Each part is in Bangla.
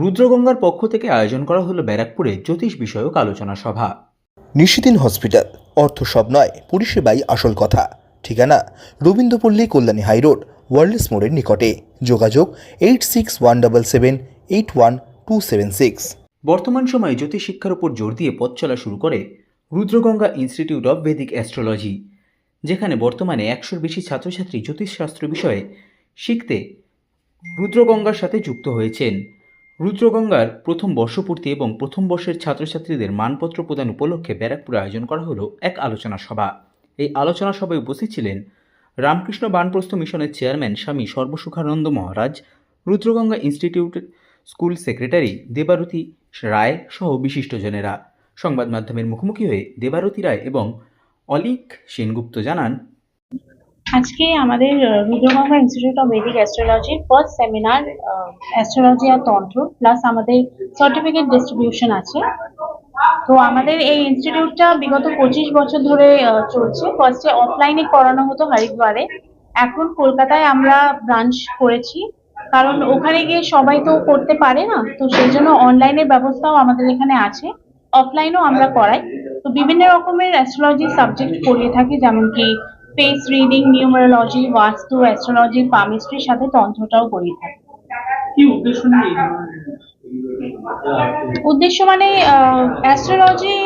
রুদ্রগঙ্গার পক্ষ থেকে আয়োজন করা হলো ব্যারাকপুরে জ্যোতিষ বিষয়ক আলোচনা সভা। নিশিদিন হসপিটাল অর্থ সব নয় পরিষেবাই আসল কথা। ঠিকানা রবীন্দ্রপল্লী কল্যাণী হাইরোড ওয়ার্ল্ডস মোড়ের নিকটে। যোগাযোগ eight six one double seven eight one two seven six. বর্তমান সময়ে জ্যোতিষ শিক্ষার উপর জোর দিয়ে পথ চলা শুরু করে Rudraganga institute of Vedic astrology যেখানে বর্তমানে একশোর বেশি ছাত্রছাত্রী জ্যোতিষশাস্ত্র বিষয়ে শিখতে রুদ্রগঙ্গার সাথে যুক্ত হয়েছেন। রুদ্রগঙ্গার প্রথম বর্ষপূর্তি এবং প্রথম বর্ষের ছাত্রছাত্রীদের মানপত্র প্রদান উপলক্ষে ব্যারাকপুরে আয়োজন করা হলো এক আলোচনা সভা। এই আলোচনা সভায় উপস্থিত ছিলেন রামকৃষ্ণ বানপ্রস্থ মিশনের চেয়ারম্যান স্বামী সর্বসুখানন্দ মহারাজ, রুদ্রগঙ্গা ইনস্টিটিউটের স্কুল সেক্রেটারি দেবারতী রায় সহ বিশিষ্টজনেরা। সংবাদ মাধ্যমের মুখোমুখি হয়ে দেবারতী রায় এবং অলিক সেনগুপ্ত জানান আজকে আমাদের রুদ্রগঙ্গা ইনস্টিটিউট অফ বেদিক অ্যাস্ট্রোলজির ফার্স্ট সেমিনার অ্যাস্ট্রোলজি আর তন্ত্র প্লাস আমাদের সার্টিফিকেট ডিস্ট্রিবিউশন আছে। তো আমাদের এই ইনস্টিটিউটটা বিগত পঁচিশ বছর ধরে চলছে। ফার্স্টে অফলাইনে করানো হতো হরিদ্বারে। এখন কলকাতায় আমরা ব্রাঞ্চ করেছি। কারণ ওখানে গিয়ে সবাই তো করতে পারে না। তো সেই জন্য অনলাইনের ব্যবস্থাও আমাদের এখানে আছে। অফলাইনও আমরা করাই। তো বিভিন্ন রকমের অ্যাস্ট্রোলজি সাবজেক্ট পড়িয়ে থাকি যেমন কি face reading numerology vastu astrology পামিস্ট্রির সাথে তন্ত্রটাও পড়িয়ে থাকি। কি উদ্দেশ্য নিয়ে উদ্দেশ্য মানে অ্যাস্ট্রোলজি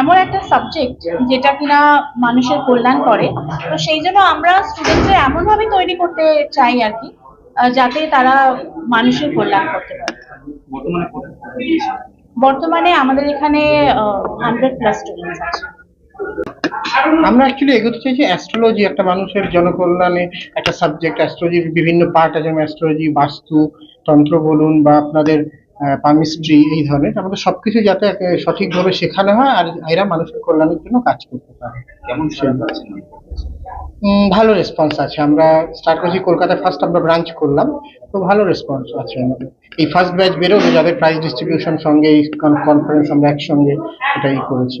এমন একটা সাবজেক্ট যেটা কিনা মানুষের কল্যাণ করে। তো সেই জন্য আমরা স্টুডেন্টদের এমনভাবে তৈরি করতে চাই আর কি যাতে তারা মানুষের কল্যাণ করতে পারে। বর্তমানে বর্তমানে আমাদের এখানে হান্ড্রেড প্লাস স্টুডেন্টস আছে। আমরা অ্যাকচুয়ালি এগোতে চাইছি অ্যাস্ট্রোলজি একটা মানুষের জনকল্যাণে একটা সাবজেক্ট অ্যাস্ট্রোলজির বিভিন্ন পার্ট আছে যেমন অ্যাস্ট্রোলজি বাস্তু তন্ত্র বলুন বা আপনাদের পামিস্ট্রি এই ধরনের। আমাদের সবকিছু যাতে সঠিকভাবে শেখানো হয় আর এরা মানুষের কল্যাণের জন্য কাজ করতে পারে। কেমন ভালো রেসপন্স আছে। আমরা স্টার্ট করছি কলকাতায় ফার্স্ট আমরা ব্রাঞ্চ করলাম। তো ভালো রেসপন্স আছে আমাদের। এই ফার্স্ট ব্যাচ বেরোবে যাদের প্রাইজ ডিস্ট্রিবিউশন সঙ্গে এই কনফারেন্স আমরা একসঙ্গে এটাই করেছি।